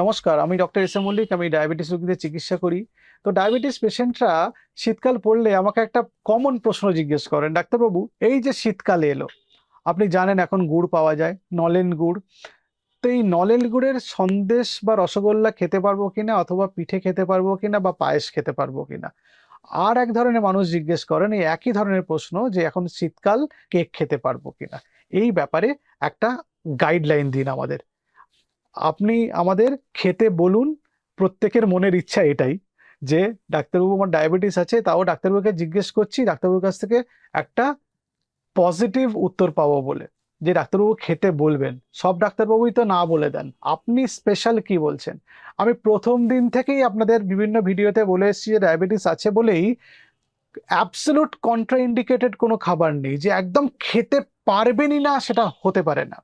নমস্কার, আমি doctor S M Mallick, আমি ডায়াবেটিস রোগীদের চিকিৎসা করি। তো ডায়াবেটিস পেশেন্টরা শীতকাল পড়লে আমাকে একটা কমন প্রশ্ন জিজ্ঞেস করেন, ডাক্তারবাবু, এই যে শীতকালে এলো, আপনি জানেন এখন গুড় পাওয়া যায়, নলেন গুড়। তো এই নলেন গুড়ের সন্দেশ বা রসগোল্লা খেতে পারব কিনা, অথবা পিঠে খেতে পারব কিনা, বা পায়েস খেতে পারব কিনা? আর এক ধরনের মানুষ জিজ্ঞেস করেন, এই একই ধরনের প্রশ্ন যে এখন শীতকাল কেক খেতে পারব কিনা? এই ব্যাপারে একটা গাইডলাইন দিন আমাদের। আপনি আমাদের খেতে বলুন, প্রত্যেকের মনের ইচ্ছা এটাই যে ডাক্তারবাবু আমার ডায়াবেটিস আছে, তাও ডাক্তারবাবুকে জিজ্ঞেস করছি, ডাক্তারবাবুর কাছ থেকে একটা পজিটিভ উত্তর পাবো বলে যে ডাক্তারবাবু খেতে বলবেন। সব ডাক্তারবাবুই তো না বলে দেন। আপনি স্পেশাল কি বলছেন? আমি প্রথম দিন থেকেই আপনাদের বিভিন্ন ভিডিওতে বলে এসেছি যে ডায়াবেটিস আছে বলেই অ্যাবসলুট কন্ট্রাইন্ডিকেটেড কোনো খাবার নেই যে একদম খেতে পারবেনই না সেটা হতে পারে না।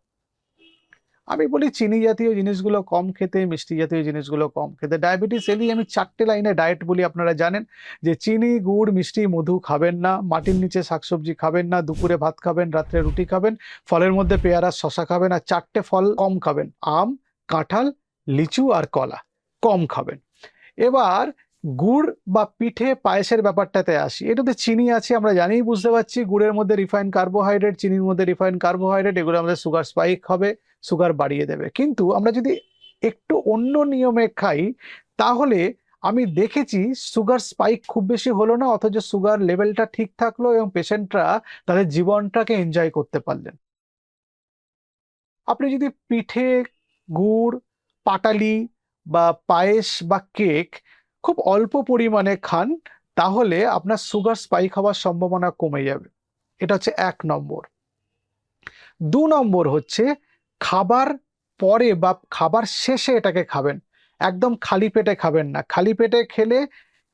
আমি বলি চিনি জাতীয় জিনিসগুলো কম খেতে, মিষ্টি জাতীয় জিনিসগুলো কম খেতে। ডায়াবেটিস এলেই আমি চারটে লাইনে ডায়েট বলি, আপনারা জানেন যে চিনি, গুড়, মিষ্টি, মধু খাবেন না, মাটির নিচে শাকসবজি খাবেন না, দুপুরে ভাত খাবেন, রাত্রে রুটি খাবেন, ফলের মধ্যে পেয়ারা শশা খাবেন আর চারটে ফল কম খাবেন। আম, কাঁঠাল, লিচু আর কলা কম খাবেন। এবার গুড় বা পিঠে পায়েসের ব্যাপারটাতে আসি। এটাতে চিনি আছে, আমরা জানিই, বুঝতে পারছি। গুড়ের মধ্যে রিফাইন কার্বোহাইড্রেট চিনির মধ্যে রিফাইন কার্বোহাইড্রেট এগুলো আমাদের সুগার স্পাইক হবে সুগার বাড়িয়ে দেবে। কিন্তু আমরা যদি একটু অন্য নিয়মে খাই, তাহলে আমি দেখেছি সুগার স্পাইক খুব বেশি হলো না, অথচ সুগার লেভেলটা ঠিক থাকল এবং পেশেন্টরা তাদের জীবনটাকে এনজয় করতে পারলেন। আপনি যদি পিঠে, গুড়, পাটালি বা পায়েস বা কেক খুব অল্প পরিমাণে খান, তাহলে আপনার সুগার স্পাইক হওয়ার সম্ভাবনা কমে যাবে। এটা হচ্ছে এক নম্বর। দু নম্বর হচ্ছে খাবার পরে বা খাবার শেষে এটাকে খাবেন। একদম খালি পেটে খাবেন না। খালি পেটে খেলে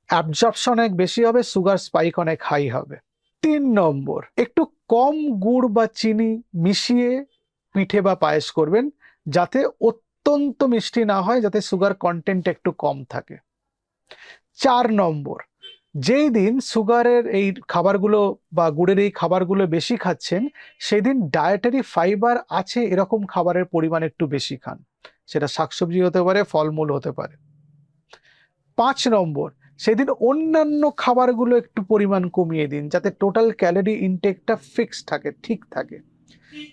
অ্যাবজর্পশন অনেক বেশি হবে সুগার স্পাইক অনেক হাই হবে। তিন নম্বর, একটু কম গুড় বা চিনি মিশিয়ে পিঠে বা পায়েস করবেন, যাতে অত্যন্ত মিষ্টি না হয়, যাতে সুগার কন্টেন্ট একটু কম থাকে। চার নম্বর, যেই দিন সুগারের এই খাবারগুলো বা গুড়ের এই খাবারগুলো বেশি খাচ্ছেন সেদিন ডায়েটারি ফাইবার আছে এরকম খাবারের পরিমাণ একটু বেশি খান। সেটা শাকসবজি হতে পারে, ফলমূল হতে পারে। পাঁচ নম্বর সেদিন অন্যান্য খাবারগুলো একটু পরিমাণ কমিয়ে দিন, যাতে টোটাল ক্যালোরি ইনটেকটা ফিক্স থাকে, ঠিক থাকে।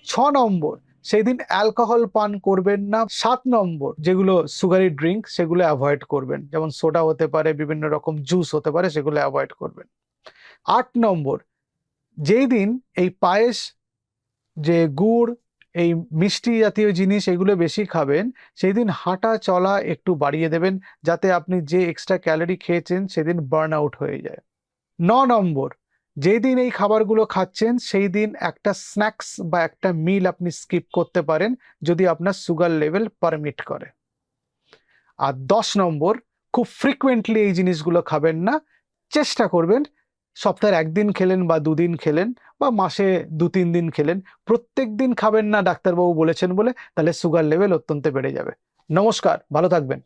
ছ নম্বর সেই দিন অ্যালকোহল পান করবেন না। সাত নম্বর যেগুলো সুগারি ড্রিঙ্ক সেগুলো অ্যাভয়েড করবেন। যেমন সোডা হতে পারে, বিভিন্ন রকম জুস হতে পারে, সেগুলো অ্যাভয়েড করবেন। আট নম্বর, যেই দিন এই পায়েস, যে গুড়, এই মিষ্টি জাতীয় জিনিস এগুলো বেশি খাবেন, সেই দিন হাঁটা চলা একটু বাড়িয়ে দেবেন, যাতে আপনি যে এক্সট্রা ক্যালোরি খেয়েছেন, সেদিন বার্ন আউট হয়ে যায়। ন নম্বর যেই দিন এই খাবারগুলো খাচ্ছেন সেই দিন একটা স্ন্যাক্স বা একটা মিল আপনি স্কিপ করতে পারেন যদি আপনার সুগার লেভেল পারমিট করে। আর দশ নম্বর, খুব ফ্রিকুয়েন্টলি এই জিনিসগুলো খাবেন না। চেষ্টা করবেন, সপ্তাহের একদিন খেলেন বা দুদিন খেলেন বা মাসে দু তিন দিন খেলেন, প্রত্যেক দিন খাবেন না, ডাক্তারবাবু বলেছেন বলে, তাহলে সুগার লেভেল অত্যন্ত বেড়ে যাবে। নমস্কার, ভালো থাকবেন।